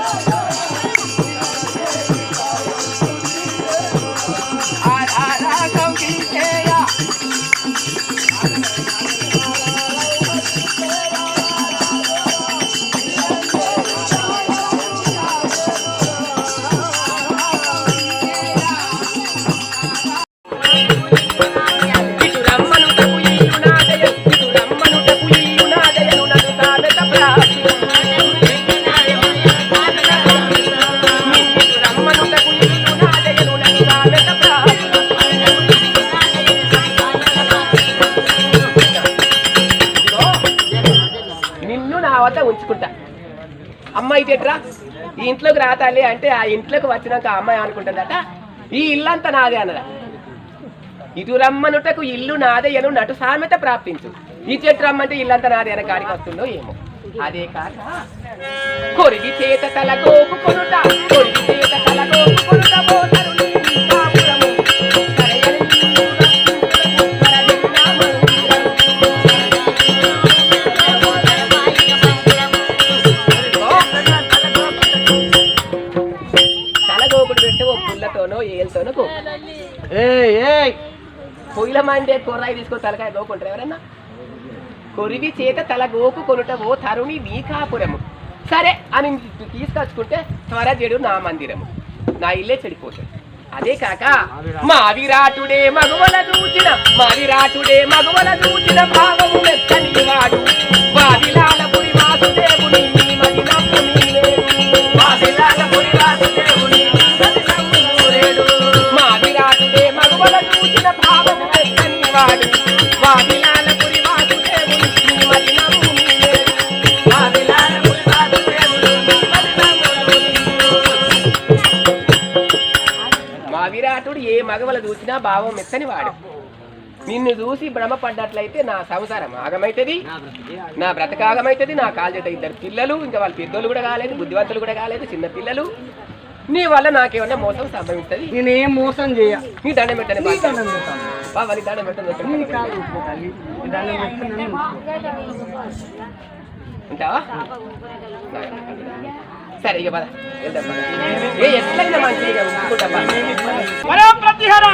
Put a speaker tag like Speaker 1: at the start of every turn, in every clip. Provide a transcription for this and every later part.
Speaker 1: Oh, yeah. అమ్మాయి చెట్రా ఈ ఇంట్లోకి రాతాలి అంటే ఆ ఇంట్లోకి వచ్చినాక ఆ అమ్మాయి అనుకుంటుందట ఈ ఇల్లంతా నాదే అన్నదా. ఇటు రమ్మనుటకు ఇల్లు నాదే ఎను నటు సామెత ప్రాప్తించు. ఈ చెట్టు రమ్మంటే ఇల్లంతా నాదే అనే కాడికి వస్తుందో ఏమో. అదే కాక కొరివి చేత తల గోపు కొనుట కొరివి పొయ్యిల మండే తీసుకొని తలకాయ గోకుంటారు ఎవరన్నా? కొరివి చేత తల గోకు కొనుట ఓ తరుణి వీకాపురము. సరే అని తీసుకొచ్చుకుంటే త్వరజడు నా మందిరము. నా ఇల్లే చెడిపోతుంది. అదే కాక మా విరాటుడే మగవల దూచిన మా విరాటుడే మగవల దూచిన భావము మెచ్చని వాడు. విరాటుడు ఏ మగవల చూసినా భావం మెత్తని వాడు. నిన్ను చూసి భ్రమపడ్డట్లయితే నా సంసారం ఆగమైతుంది నా బ్రతకాగమైతుంది నా కాల్చేట ఇద్దరు పిల్లలు ఇంకా వాళ్ళ పెద్దోళ్ళు కూడా కాలేదు బుద్ధివంతులు కూడా కాలేదు చిన్న పిల్లలు. నీ వల్ల నాకేమన్నా మోసం సంభవిస్తుంది?
Speaker 2: నేనేం మోసం చేయ.
Speaker 1: నీ దండం పెట్టని
Speaker 2: నీ దండం
Speaker 1: పెట్టని.
Speaker 2: నీ కాదు. నీ దండం పెట్టి నన్ను
Speaker 1: ఉంటావా? సరే ఇక పద. ఏ ఎట్లయినా మంచిగా ఉంచుకుంటా పద.
Speaker 3: మరో ప్రతిహర.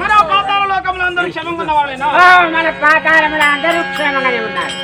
Speaker 3: మరో పాతాల లోకంలో అందరూ క్షమంగా ఉన్నవాళ్ళేనా?
Speaker 2: మన పాతాళములు అందరూ క్షేమంగానే ఉన్నారు.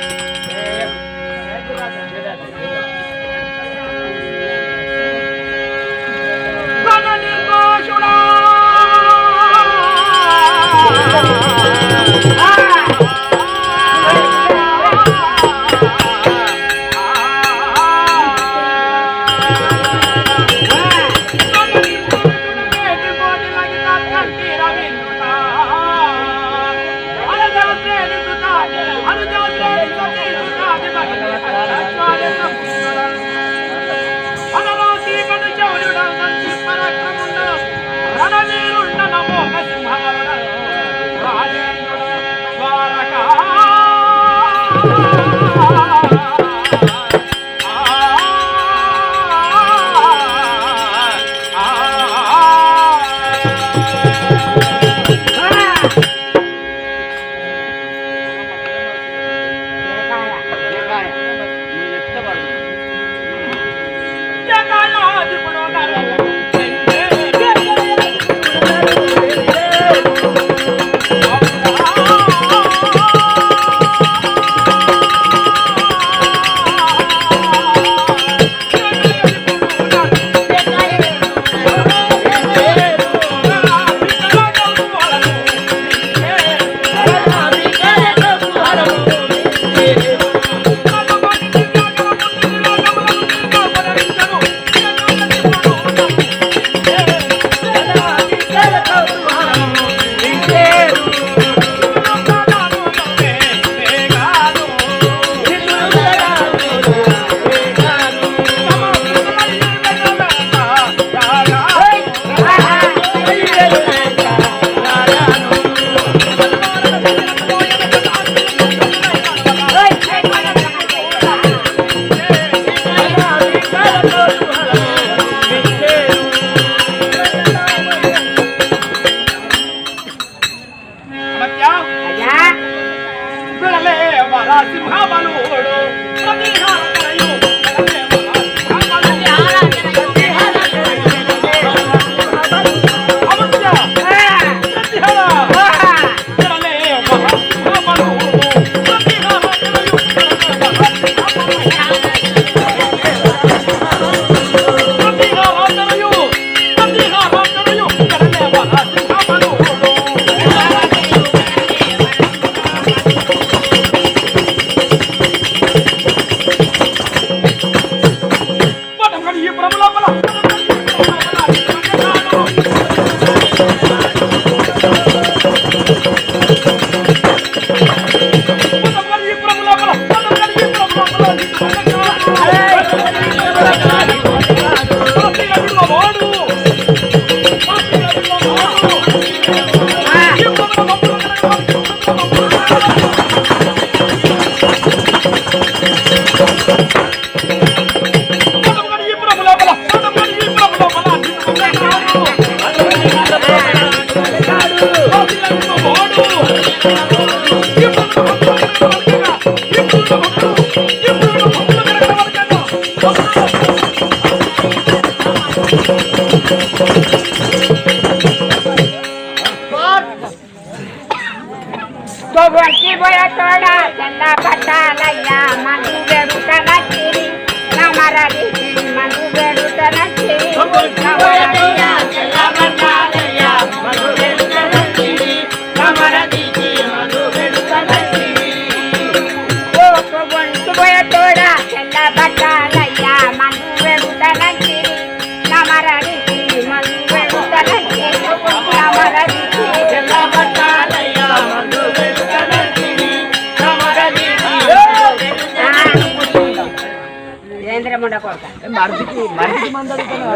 Speaker 4: మరిదికి మరిదికి మంది అడుగుతున్నావు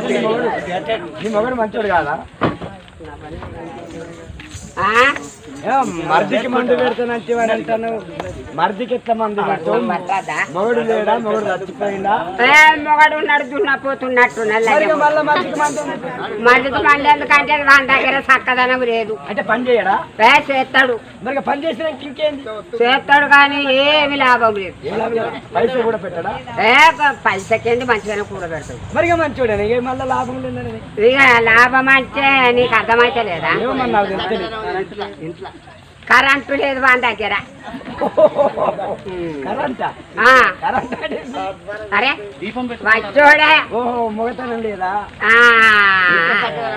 Speaker 4: అదే నీ మొగుడు మంచోడు కాదా? మరిదికి మందు పెడతానంటే వాడు అంటాను. మరిదికి ఎట్లా మందు పెడతావు? మొగుడు లేడా? మొగుడు చచ్చిపోయిందా?
Speaker 2: మొగడు
Speaker 4: మరి మళ్ళీ మరిదికి మందు
Speaker 2: ఎందుకంటే వాని దగ్గర చక్కదనం లేదు.
Speaker 4: అంటే పని చేయడా?
Speaker 2: చేస్తాడు.
Speaker 4: మరి పని చేసినాక ఇంకేంది?
Speaker 2: చేస్తాడు కానీ ఏమి లాభం లేదు?
Speaker 4: పైసలు కూడా పెట్టడా?
Speaker 2: పైసకేంది? మంచిగానే కూడబెడతాడు
Speaker 4: మరి ఇక మళ్ళీ లాభం
Speaker 2: ఇక లాభం అంటే నీకు అర్థమైతే లేదా?
Speaker 4: తెలుస్తుంది
Speaker 2: కరెంటు లేదు వాని దగ్గర.
Speaker 4: కరెంటా?
Speaker 2: ఆ,
Speaker 4: కరెంట్? అంటే
Speaker 2: అరే వచ్చోడే
Speaker 4: ఓహో మొగతనం లేదా?
Speaker 2: ఆ,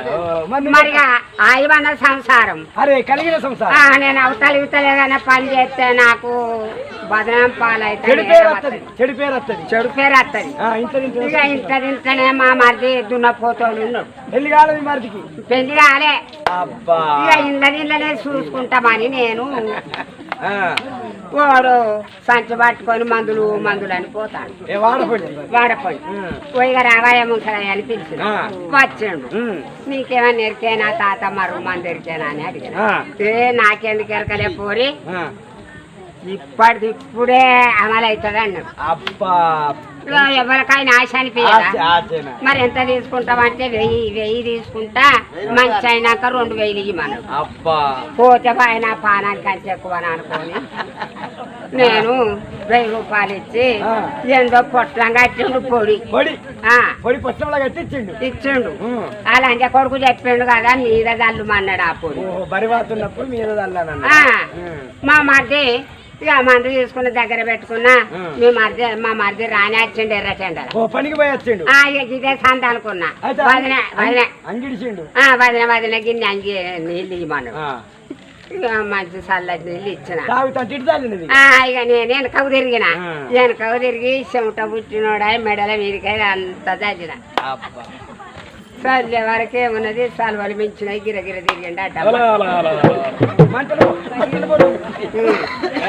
Speaker 4: ఓ, మరి నువ్వు-
Speaker 2: మరిగా ఆయవన్న సంసారం.
Speaker 4: అరే కలిగిన
Speaker 2: ఆ,
Speaker 4: సంసారం
Speaker 2: నేను అవతల ఇవతల ఏదైనా పని చేస్తే నాకు బదనం పాలైతే
Speaker 4: చెడు పేరు వస్తుంది చెడు పేరు వస్తుంది
Speaker 2: చెడు పేరు వస్తుంది
Speaker 4: ఆ, ఇంత ఇంత
Speaker 2: ఇక ఇంత ఇంతనే మా మరిది దున్నపోతోడు ఉన్నాడు.
Speaker 4: పెళ్ళి కాలేదు మరిదికి?
Speaker 2: పెళ్ళి కాలే.
Speaker 4: అబ్బా.
Speaker 2: ఇక చూసుకుంటామని నేను
Speaker 4: ఆ,
Speaker 2: వాడు సంచి పట్టుకొని మందులు మందులు అని పోతాడు.
Speaker 4: ఏ వాడపడి
Speaker 2: పోయిగా రావాయ ముసరాయ అని పిలిచిన
Speaker 4: ఆ.
Speaker 2: వచ్చిండు. నీకేమన్నా ఎరికేనా తాత మరో మంది ఎరికేనా అని అడిగాను. ఏ నాకెందుకు ఎరకలే పోరి?
Speaker 4: ఆ,
Speaker 2: ఇప్పటిది ఇప్పుడే అమలు అవుతుంది అన్నాడు.
Speaker 4: అబ్బా
Speaker 2: ఎవరికైనా ఆశ అనిపించదా. మరి ఎంత తీసుకుంటామంటే వెయ్యి వెయ్యి తీసుకుంటా మంచి అయినాక రెండు వేలు ఇవ్వమన్నాడు
Speaker 4: అబ్బా.
Speaker 2: పోతే పైన పానానికి అంత ఎక్కువ అని అనుకొని నేను వెయ్యి రూపాయలు ఇచ్చి. ఏందో పొట్లం కట్టిండు పొడి.
Speaker 4: పొడి. కట్టించిండు.
Speaker 2: ఇచ్చిండు.
Speaker 4: ఉమ్.
Speaker 2: అలా అంజ కొడుకు చెప్పిండు కదా మీద దల్లుమన్నాడు ఆ పొడి. మా మరిది ఇక మందు తీసుకున్న దగ్గర పెట్టుకున్నా. మీ మరిది మా మరిది రాని వచ్చిండు ఎర్ర చెండల.
Speaker 4: ఓ పనికి పోయి వచ్చిండు
Speaker 2: ఆ, ఇక ఇదే సంత అనుకున్నా.
Speaker 4: అయితే
Speaker 2: వదిన వదిన
Speaker 4: అంగిడిచిండు
Speaker 2: ఆ, వదిన వదిన గిన్నె అంగి నీళ్ళు ఇవ్వమన్నాడు.
Speaker 4: ఆ,
Speaker 2: ఇక మంచి చల్లటి నీళ్ళు ఇచ్చిన. ఆ, ఇక నేను వెనకకు తిరిగిన.
Speaker 4: ఆ.
Speaker 2: వెనకకు తిరిగి చెమట పుట్టినోడాయి మెడల మీదకాయ అంత చదివిన
Speaker 4: అబ్బా.
Speaker 2: చల్లే వరకు ఏమున్నది సలవలు మించినాయి గిరగిర తిరిగిండి అడ్డ.
Speaker 4: మంటలు.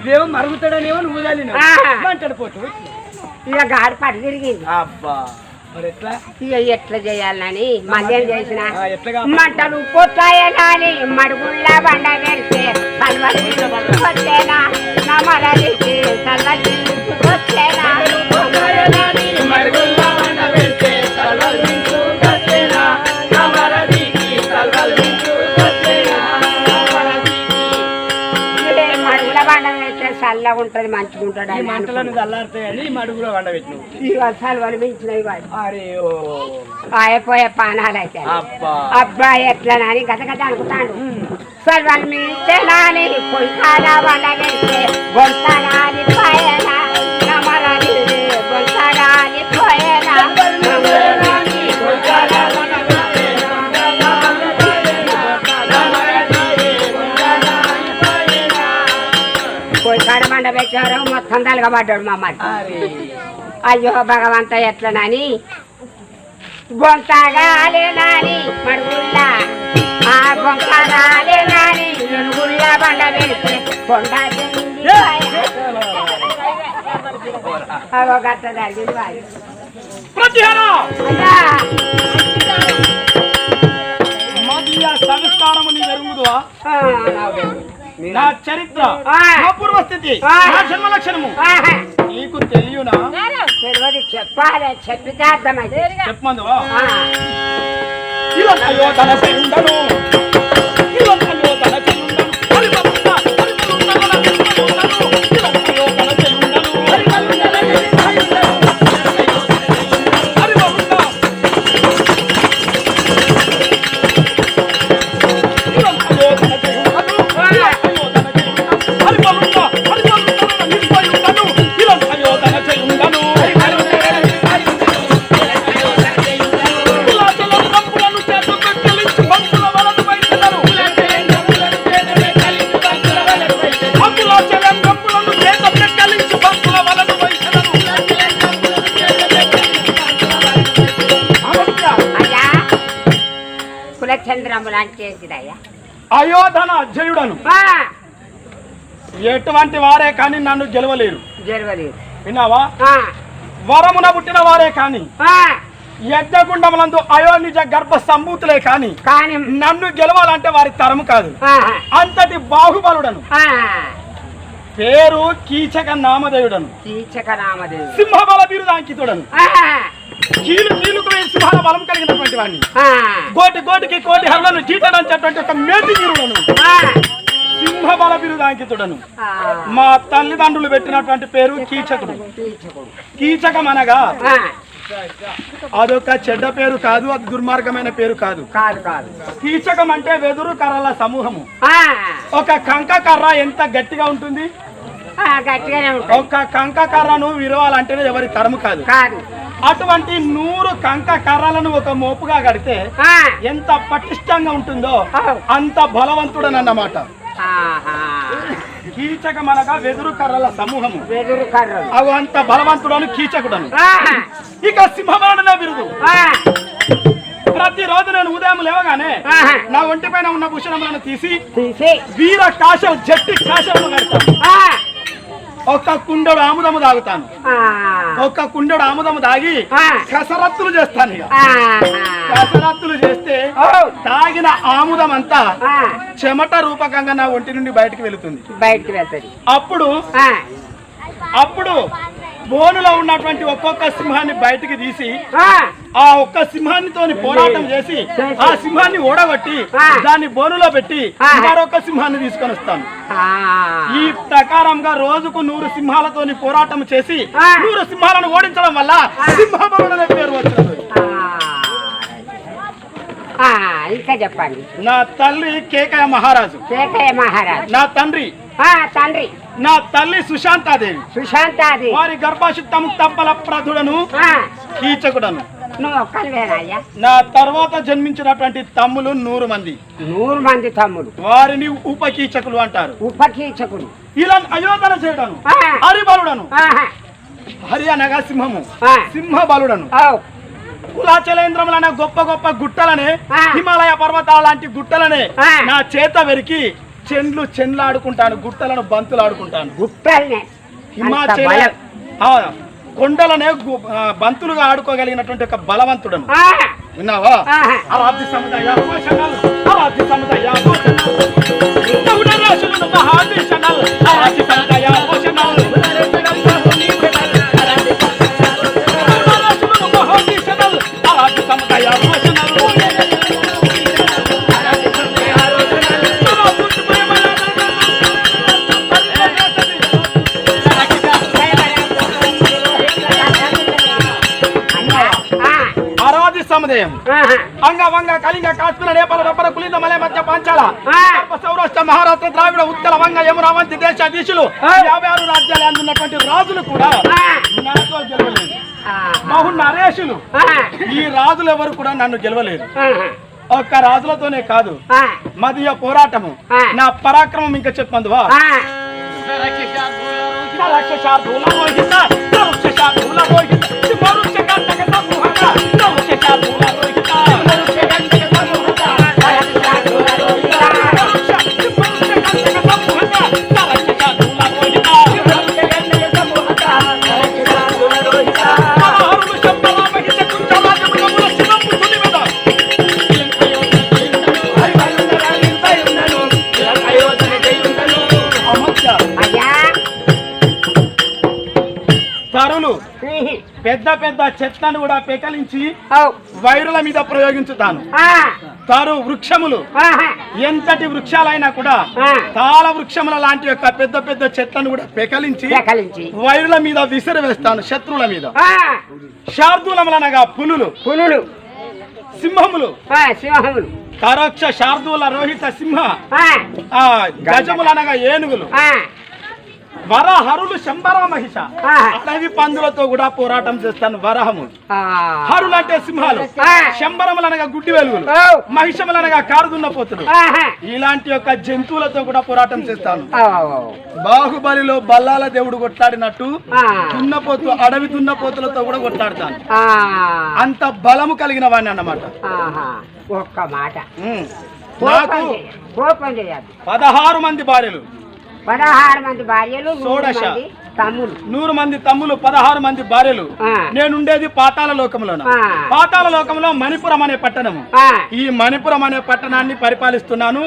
Speaker 4: నువ్వేమో మరుగుతాడనేమో నువ్వు
Speaker 2: ఆ.
Speaker 4: మంటలు పోటు
Speaker 2: ఇక గాడి పడి తిరిగింది.
Speaker 4: అబ్బా. ఎట్లా?
Speaker 2: చేయాలని మళ్ళీ చేసిన మంటలు పొత్తాయనాని మడుగుళ్ళ బండ పెడితే ఉంటది మంచిగా ఉంటది
Speaker 4: ఈ మంటలను చల్లారుతాయని ఈ మడుగులో
Speaker 2: కాదు
Speaker 4: అరే ఓ.
Speaker 2: అయిపోయే పానాలు అయితే
Speaker 4: అబ్బా.
Speaker 2: అబ్బాయి ఎట్లా నాని గత గత అనుకుంటాడు. పోయేనా పోయేనా పెట్టారు మొత్తం తలగబడ్డాడు మా అమ్మాయి
Speaker 4: అరే.
Speaker 2: అయ్యో భగవంత ఎట్లనని? గొంతగాలే నాని మడుగుల్లా. ఆ గొంతగాలే నాని ఎనుగుల్లా బండ పెడితే కొండ అగో గట్ట జరిగింది
Speaker 4: సంస్కారము నీ
Speaker 2: నాదే.
Speaker 4: నా చరిత్ర. నా పూర్వస్థితి. నా జన్మ లక్షణము. నీకు తెలియనా
Speaker 2: తెలియదు చెప్పాలి చెప్పితే అర్థమైంది
Speaker 3: చెప్పమందు తన
Speaker 2: ఏంటిదయ్యా
Speaker 3: అజయుడను
Speaker 2: ఆ,
Speaker 3: ఎటువంటి వారే కానీ నన్ను గెలవలేరు.
Speaker 2: జరగలేదు
Speaker 3: విన్నావా? వరమున పుట్టిన వారే కానీ యజ్ఞగుండములందు అయోనిజ గర్భ సంభూతులే కానీ
Speaker 2: కానీ
Speaker 3: నన్ను గెలవాలంటే వారి తరము కాదు. అంతటి బాహుబలుడను. పేరు కీచక నామదేవుడను
Speaker 2: కీచక నామదేవి
Speaker 3: సింహబల బిరుదాంకితుడను కీలు కీలుకు వేయి సింహాల బలం కలిగినటువంటి వాడిని
Speaker 2: ఆ,
Speaker 3: కోటి కోటికి కోటి హరులను చీటడంచేటువంటి ఒక మేటి వీరుడను.
Speaker 2: ఆ,
Speaker 3: సింహబల బిరుదాంకితుడను. మా తల్లిదండ్రులు పెట్టినటువంటి పేరు కీచకుడు. కీచకం అనగా అదొక చెడ్డ పేరు కాదు అది దుర్మార్గమైన పేరు కాదు.
Speaker 2: కాదు కాదు.
Speaker 3: కీచకం అంటే వెదురు కర్రల సమూహము. ఒక కంక కర్ర ఎంత గట్టిగా ఉంటుంది?
Speaker 2: గట్టిగానే
Speaker 3: ఒక కంక కర్రను విరవాలంటేనే ఎవరి తరము కాదు.
Speaker 2: కాదు.
Speaker 3: అటువంటి నూరు కంక కర్రలను ఒక మోపుగా కడితే ఎంత పటిష్టంగా ఉంటుందో అంత బలవంతుడనన్నమాట.
Speaker 2: ఆహా.
Speaker 3: కీచకమనగా వెదురు కర్రల సమూహము.
Speaker 2: వెదురు కర్రలు.
Speaker 3: అవి అంత బలవంతుడను కీచకుడను. ఇక సింహబలుడనే బిరుదు.
Speaker 2: ఆ,
Speaker 3: ప్రతిరోజు నేను ఉదయం లేవగానే. నా ఒంటి పైన ఉన్న భూషణములను తీసి వీర కాశలు జట్టి కాశలు కడతాను. ఒక్క కుండడు ఆముదము తాగుతాను ఒక్క కుండడు ఆముదము తాగి కసరత్తులు చేస్తాను ఇక. కసరత్తులు చేస్తే తాగిన ఆముదం అంతా చెమట రూపకంగా నా ఒంటి నుండి బయటికి వెళుతుంది.
Speaker 2: బయటికి వెళ్తుంది.
Speaker 3: అప్పుడు అప్పుడు బోనులో ఉన్నటువంటి ఒక్కొక్క సింహాన్ని బయటికి తీసి
Speaker 2: ఆ,
Speaker 3: ఒక్క సింహాన్నితోని పోరాటం చేసి ఆ సింహాన్ని ఓడగొట్టి. దాన్ని బోనులో పెట్టి. మరొక సింహాన్ని తీసుకొని వస్తాను. ఈ ప్రకారంగా రోజుకు నూరు సింహాలతోని పోరాటం చేసి. నూరు సింహాలను ఓడించడం వల్ల అనే పేరు
Speaker 2: ఆ, ఇంకా చెప్పండి.
Speaker 3: నా తల్లి కేకయ మహారాజు.
Speaker 2: కేకయ్య మహారాజ్.
Speaker 3: నా తండ్రి
Speaker 2: తండ్రి.
Speaker 3: నా తల్లి సుశాంతాదేవి.
Speaker 2: సుశాంతాది
Speaker 3: వారి గర్భాశుద్ధం తప్పల ప్రధుడను కీచకుడను. నా తర్వాత జన్మించినటువంటి తమ్ములు నూరు మంది.
Speaker 2: నూరు మంది తమ్ముడు
Speaker 3: వారిని ఉపకీచకులు అంటారు.
Speaker 2: ఉపకీచకుడు
Speaker 3: ఇలా అయోధన చేయడను హరిబలుడను హరి అనగా సింహము సింహ బలుడను
Speaker 2: ఓ,
Speaker 3: కులాచలేంద్రములనే గొప్ప గొప్ప గుట్టలనే. హిమాలయ పర్వతాల లాంటి గుట్టలనే. నా చేత వెరికి చెండ్లు చెండ్లు ఆడుకుంటాను గుట్టలను. బంతులు ఆడుకుంటాను
Speaker 2: గుట్టల్నే
Speaker 3: హిమాచల కొండలనే బంతులుగా ఆడుకోగలిగినటువంటి ఒక బలవంతుడను. విన్నావా? సముదాయ సముదాయ మహాదేశనలు సముదాయ
Speaker 2: ఆహా,
Speaker 3: అంగ వంగ కాశ్మీర నేపాల రబ్బర కులింద మలయ మధ్య పాంచాల. సౌరాష్ట్ర మహారాష్ట్ర ద్రావిడ ఉత్తర వంగ యమునావంతి దేశాధీశులు. యాభై ఆరు రాజ్యాలు అందున్నటువంటి రాజులు కూడా నాతో గెలవలేదు. బహు నరేషులు ఈ రాజులు ఎవరు కూడా నన్ను గెలవలేదు. ఒక్క రాజులతోనే కాదు
Speaker 2: ఆ,
Speaker 3: మధ్య పోరాటము. నా పరాక్రమం ఇంకా చెప్పందువా
Speaker 2: ఆ,
Speaker 3: రాక్షసార్థుల రాక్షసార్థుల పెద్ద పెద్ద చెట్లను కూడా పెకలించి. వైరుల మీద ప్రయోగించుతాను. తారు వృక్షములు. ఎంతటి వృక్షాలైనా కూడా. తాళ వృక్షముల లాంటి యొక్క పెద్ద పెద్ద చెట్లను కూడా పెకలించి వైరుల మీద విసిరి వేస్తాను శత్రువుల మీద. శార్దూలములనగా పులులు
Speaker 2: పులులు
Speaker 3: సింహములు
Speaker 2: సింహములు
Speaker 3: తరక్ష శార్దూల రోహిత సింహ గజములనగా ఏనుగులు. వరహరులు శంబర మహిష
Speaker 2: ఆ.
Speaker 3: అడవి పందులతో కూడా పోరాటం చేస్తాను వరహము. హరులు అంటే సింహాలు
Speaker 2: ఆ.
Speaker 3: శంబరములనగా గుడ్డి వెలుగులు
Speaker 2: ఔ.
Speaker 3: మహిషములనగా కారుదున్న పోతులు. ఇలాంటి యొక్క జంతువులతో కూడా పోరాటం చేస్తాను. బాహుబలిలో బల్లాల దేవుడు కొట్లాడినట్టు. దున్నపోతు అడవి దున్నపోతులతో కూడా కొట్లాడతాను. అంత బలము కలిగిన వాడిని అన్నమాట.
Speaker 2: ఒక్క మాట
Speaker 3: నాకు పదహారు మంది భార్యలు
Speaker 2: పదహారు మంది భార్యలు నూరు
Speaker 3: షోడశ.
Speaker 2: మంది తమ్ములు
Speaker 3: నూరు మంది తమ్ములు పదహారు మంది భార్యలు. నేనుండేది పాతాల లోకంలోన
Speaker 2: ఆ.
Speaker 3: పాతాల లోకంలో మణిపురం అనే పట్టణము. ఈ మణిపురం అనే పట్టణాన్ని పరిపాలిస్తున్నాను.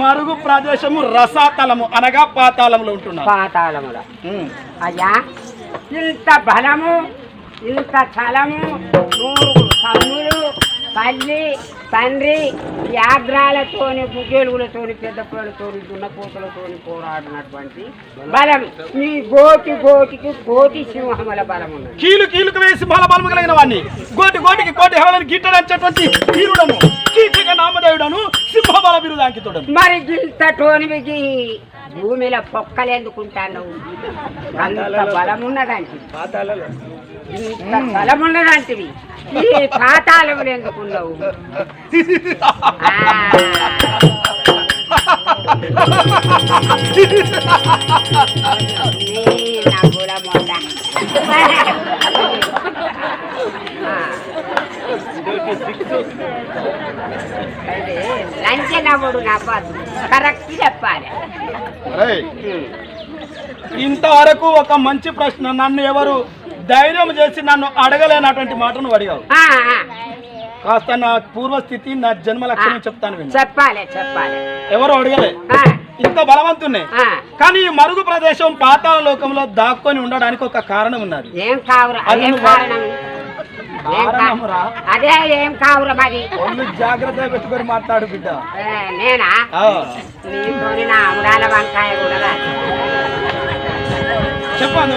Speaker 3: మరుగు ప్రదేశము రసాతలము అనగా పాతాళంలో ఉంటున్నాను
Speaker 2: పాతాళముల. అయ్యా ఇంత బలము ఇంత చలము నూరు తమ్ములు తల్లి తండ్రి వ్యాఘ్రాలతోని బుగ్గెలుగులతోని పెద్ద పిల్లలతోని దున్నపోతులతోని పోరాడినటువంటి బలం. ఈ గోటి గోటికి కోటి సింహముల బలం ఉన్నది.
Speaker 3: కీలు కీలుకు వేసి బల బలము కలిగిన వాడిని గోటి గోటికి కోటి హేళని గిట్టడంచేటువంటి వీరుడను కీచక నామదేవుడను సింహ బల బిరుదాంకితుడను
Speaker 2: మరి ఇంత టోనివికి భూమిలో పొక్కలు ఎందుకుంటాను అంత బలం ఉన్నదంటే ఇంత బలం ఉన్నదంటివి ఈ పాతాళములు ఎందుకున్నావు? ఆ, నా గులమొండ. కరెక్ట్ చెప్పాలి.
Speaker 3: ఇంతవరకు ఒక మంచి ప్రశ్న నన్ను ఎవరు ధైర్యం చేసి నన్ను అడగలేనటువంటి మాట నువ్వు అడిగావు కాస్త నా పూర్వస్థితి నా జన్మ లక్షణం చెప్తాను
Speaker 2: చెప్పాలి చెప్పాలి.
Speaker 3: ఎవరు అడగలే? ఇంత బలవంతున్నే
Speaker 2: ఆ.
Speaker 3: కానీ ఈ మరుగు ప్రదేశం పాతాళ లోకంలో దాక్కొని ఉండడానికి ఒక కారణం ఉన్నది.
Speaker 2: ఏం
Speaker 3: అది
Speaker 2: కావురా మరి?
Speaker 3: ఒళ్ళు జాగ్రత్తగా పెట్టుకొని మాట్లాడు బిడ్డ.
Speaker 2: ఏ, నేనా?
Speaker 3: ఆ,
Speaker 2: నీతోని నా అమరాల వంకాయ కూడా రాదు.
Speaker 3: చెప్పండి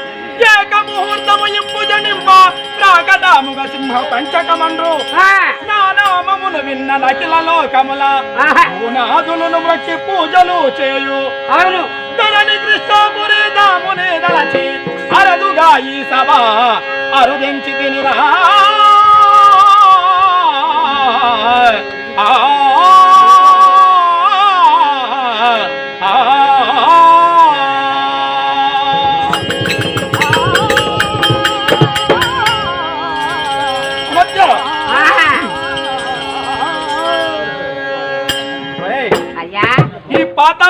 Speaker 3: ఏక ముహూర్తము ఇంపుజనింప ప్రాకటాముగ సింహ పంచకమండ్రు. నా నామమును విన్న నకిల లోకముల
Speaker 2: ఆహా.
Speaker 3: పునాదులను మొక్కి పూజలు చేయు.
Speaker 2: అవును.
Speaker 3: ధరణి కృష్ణపురి దాముని దళచి అరదుగా ఈ సభ అరుదించి తినిరా. ఆ,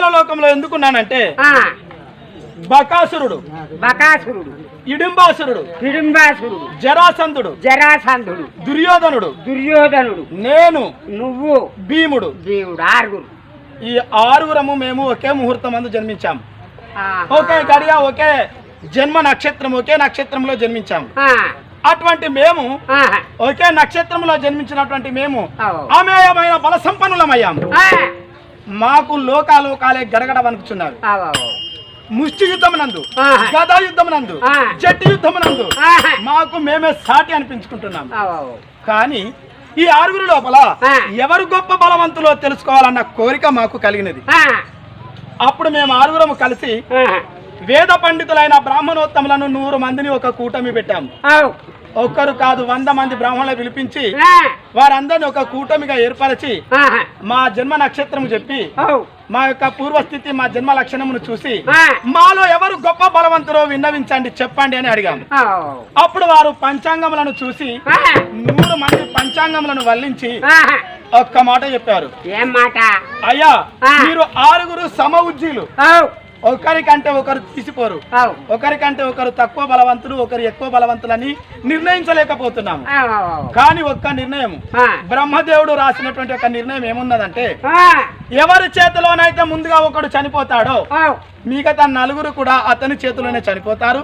Speaker 3: పాతాళ లోకంలో ఎందుకున్నానంటే బకాసురుడు
Speaker 2: బకాసురుడు
Speaker 3: ఇడింబాసురుడు
Speaker 2: హిడింబాసురుడు
Speaker 3: జరాసంధుడు
Speaker 2: జరాసంధుడు
Speaker 3: దుర్యోధనుడు
Speaker 2: దుర్యోధనుడు
Speaker 3: నేను
Speaker 2: నువ్వు
Speaker 3: భీముడు.
Speaker 2: దేవుడు ఆరుగురు.
Speaker 3: ఈ ఆరుగురము మేము ఒకే ముహూర్తం అందు జన్మించాం.
Speaker 2: ఆహా.
Speaker 3: ఒకే గడియ ఒకే జన్మ నక్షత్రం ఒకే నక్షత్రంలో జన్మించాం.
Speaker 2: ఆ,
Speaker 3: అటువంటి మేము. ఒకే నక్షత్రంలో జన్మించినటువంటి మేము. అమేయమైన బల సంపన్నులమయ్యాము మాకు లోకాలోకాలే గడగడ. ముష్టి యుద్ధం నందు. గదా యుద్ధం నందు. జట్టి యుద్ధం నందు. మాకు మేమే సాటి అనిపించుకుంటున్నాం. కానీ ఈ ఆరుగురు లోపల. ఎవరు గొప్ప బలవంతులో తెలుసుకోవాలన్న కోరిక మాకు కలిగినది అప్పుడు మేము ఆరుగురము కలిసి. వేద పండితులైన బ్రాహ్మణోత్తములను నూరు మందిని ఒక కూటమి పెట్టాము. ఒక్కరు కాదు వంద మంది బ్రాహ్మణులు పిలిపించి వారందరిని ఒక కూటమిగా ఏర్పరిచి. మా జన్మ నక్షత్రం చెప్పి. మా యొక్క పూర్వస్థితి మా జన్మ లక్షణమును చూసి మాలో ఎవరు గొప్ప బలవంతురో విన్నవించండి చెప్పండి అని అడిగాము. అప్పుడు వారు పంచాంగములను చూసి నూరు మంది పంచ పంచాంగములను వల్లించి. ఒక్క మాట చెప్పారు
Speaker 2: ఏం మాట
Speaker 3: అయ్యా. మీరు ఆరుగురు సమ ఉజ్జీలు ఒకరికంటే ఒకరు తీసిపోరు. ఒకరికంటే ఒకరు తక్కువ బలవంతులు ఒకరు ఎక్కువ బలవంతులని నిర్ణయించలేకపోతున్నాము. కానీ ఒక్క నిర్ణయం బ్రహ్మదేవుడు రాసినటువంటి ఒక నిర్ణయం ఏమున్నదంటే ఎవరి చేతిలోనైతే ముందుగా ఒకడు చనిపోతాడో మిగతా నలుగురు కూడా అతని చేతిలోనే చనిపోతారు.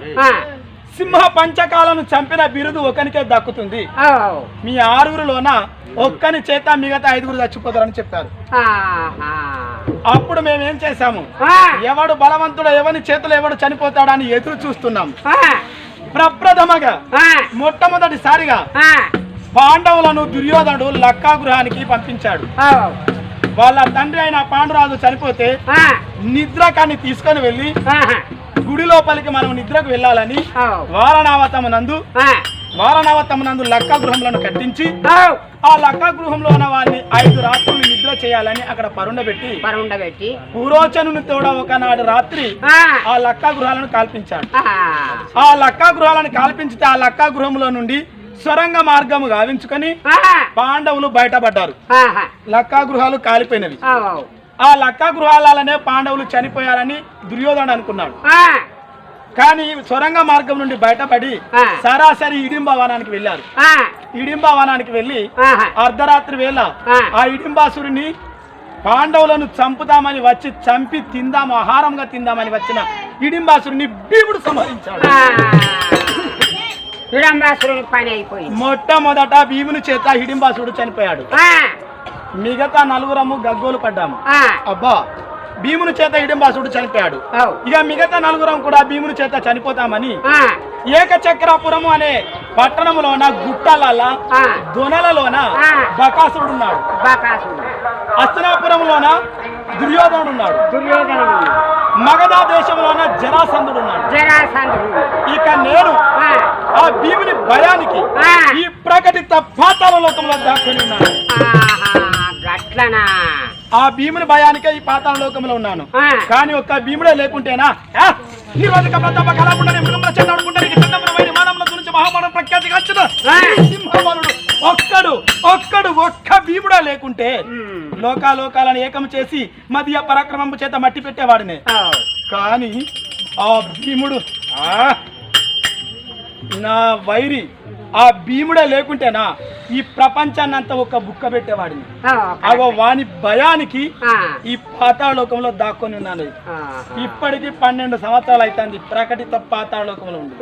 Speaker 3: సింహ పంచకాలను చంపిన బిరుదు ఒకనికే దక్కుతుంది. మీ ఆరుగురులోన ఒక్కని చేత మిగతా ఐదుగురు చచ్చిపోతారని చెప్పారు. అప్పుడు మేము చేశాము? ఎవడు బలవంతుడు ఎవని చేతిలో ఎవడు చనిపోతాడని ఎదురు చూస్తున్నాం. ప్రప్రథమగా మొట్టమొదటిసారిగా పాండవులను దుర్యోధనుడు లక్కా గృహానికి పంపించాడు వాళ్ళ తండ్రి అయిన పాండురాజు చనిపోతే నిద్రకాన్ని తీసుకొని వెళ్ళి. గుడి లోపలికి మనం నిద్రకు వెళ్ళాలని వారణావతమునందు వారణావతమునందు లక్క గృహములను కట్టించి. ఆ. లక్క గృహంలో ఉన్న వారిని ఐదు రాత్రులు నిద్ర చేయాలని అక్కడ పరుండబెట్టి
Speaker 2: పరుండబెట్టి
Speaker 3: పూరోచనుని తోడ ఒకనాడు రాత్రి
Speaker 2: ఆ,
Speaker 3: లక్క గృహాలను కాల్పించాడు.
Speaker 2: ఆ
Speaker 3: లక్క గృహాలను కాల్పించితే ఆ లక్క గృహంలో నుండి సొరంగ మార్గము గావించుకొని పాండవులు బయటపడ్డారు. లక్కా గృహాలు కాలిపోయినవి. ఆ లక్క గృహాలనే పాండవులు చనిపోయారని దుర్యోధనుడు అనుకున్నాడు కానీ సొరంగ మార్గం నుండి బయటపడి. సరాసరి ఇడింబవనానికి వెళ్ళారు ఇడింబవనానికి వెళ్ళి. అర్ధరాత్రి వేళ
Speaker 2: ఆ.
Speaker 3: ఇడింబాసురుని పాండవులను చంపుతామని వచ్చి చంపి తిందాం ఆహారంగా తిందామని వచ్చిన ఇడింబాసురుని భీముడు సంహరించాడు
Speaker 2: పని అయిపోయింది.
Speaker 3: మొట్టమొదట భీముని చేత హిడింబాసుడు చనిపోయాడు. మిగతా నలుగురము గగ్గోలు పడ్డాము. అబ్బా భీముని చేత హిడింబాసుడు చనిపోయాడు. ఇక మిగతా నలుగురం కూడా భీముని చేత చనిపోతామని
Speaker 2: ఆ,
Speaker 3: ఏకచక్రాపురము అనే పట్టణములోన గుట్టల
Speaker 2: ఆ.
Speaker 3: దొనలలోన
Speaker 2: ఆ.
Speaker 3: బకాసురుడు ఉన్నాడు
Speaker 2: బకాసురుడు.
Speaker 3: హస్తినాపురంలోన దుర్యోధనుడు ఉన్నాడు
Speaker 2: దుర్యోధనుడు
Speaker 3: మగధా దేశంలోన జరాసంధుడు ఉన్నాడు
Speaker 2: జరాసంధుడు.
Speaker 3: ఇక నేను
Speaker 2: ఆ,
Speaker 3: భీముని భయానికి. ఈ ప్రకటిత పాతాల లోకంలో దాక్కుని ఉన్నాను.
Speaker 2: గట్లనా?
Speaker 3: ఆ భీముని భయానికే ఈ పాతాల లోకంలో ఉన్నాను. కానీ ఒక్క భీముడే లేకుంటేనా? ఈ రోజు ప్రతాప కళాపుండని చెన్నాడుకుంటానికి చంద్రపురమైన మానవుల గురించి మహామానం ప్రఖ్యాతి వచ్చిన ఒక్కడు ఒక్కడు ఒక్క భీముడే లేకుంటే లోకాలోకాలను ఏకం చేసి మధ్య పరాక్రమం చేత మట్టి పెట్టేవాడినే. కానీ ఆ భీముడు ఆ, నా వైరి ఆ భీముడే లేకుంటేనా ఈ ప్రపంచాన్ని అంతా ఒక బుక్క పెట్టేవాడిని. అగో వాని భయానికి ఈ పాతాళలోకంలో దాక్కొని ఉన్నాను. ఇప్పటికి పన్నెండు సంవత్సరాలు అవుతుంది ప్రకటిత పాతాళలోకంలో ఉంది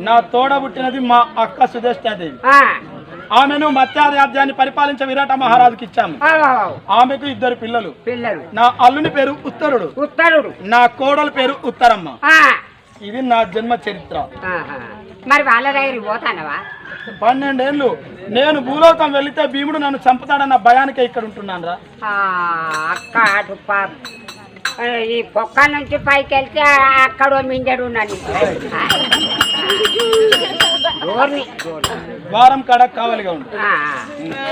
Speaker 3: నా తోడబుట్టినది మా అక్క సుధేష్టాదేవి ఆమెను మత్స్యారాజ్యాన్ని పరిపాలించే విరాట మహారాజుకి ఇచ్చాము. ఆమెకు ఇద్దరు పిల్లలు. నా అల్లుని పేరు ఉత్తరుడు.
Speaker 2: ఉత్తరుడు.
Speaker 3: నా కోడల పేరు ఉత్తరమ్మ. ఇది నా జన్మ చరిత్ర.
Speaker 2: మరి వాళ్ళ దగ్గరికి పోతానవా?
Speaker 3: పన్నెండేళ్ళు నేను భూలోకం వెళితే భీముడు నన్ను చంపుతాడన్న భయానికే ఇక్కడ ఉంటున్నాను రా
Speaker 2: ఆ, అక్క అటు పా- ఈ పొక్క నుంచి పైకి వెళ్తే అక్కడ మింజడు.
Speaker 3: వారం కాడ కావాలిగా
Speaker 2: ఆ, ఆ.